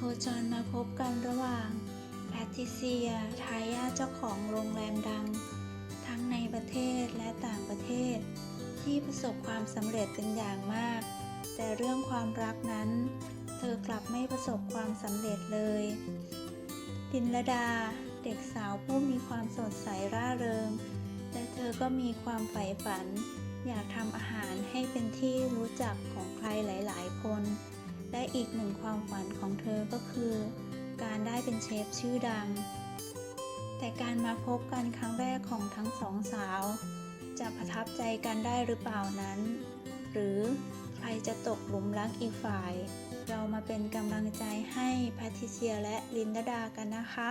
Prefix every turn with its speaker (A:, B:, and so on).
A: โคจรมาพบกันระหว่างแพทิเซียทายาเจ้าของโรงแรมดัง ทั้งในประเทศและต่างประเทศ ที่ประสบความสำเร็จเป็นอย่างมาก แต่เรื่องความรักนั้น เธอกลับไม่ประสบความสำเร็จเลย ดินลดาเด็กสาวผู้มีความสดใสร่าเริงและเธอก็มีความใฝ่ฝัน อยากทำอาหารให้เป็นที่รู้จักของใครหลาย ๆ คน และอีกหนึ่งความฝันของเธอก็คือ การได้เป็นเชฟชื่อดัง แต่การมาพบกันครั้งแรกของทั้งสองสาว จะประทับใจกันได้หรือเปล่านั้น หรือใครจะตกหลุมรักอีกฝ่าย เรามาเป็นกำลังใจให้แพทิเซียและลินดาดากันนะคะ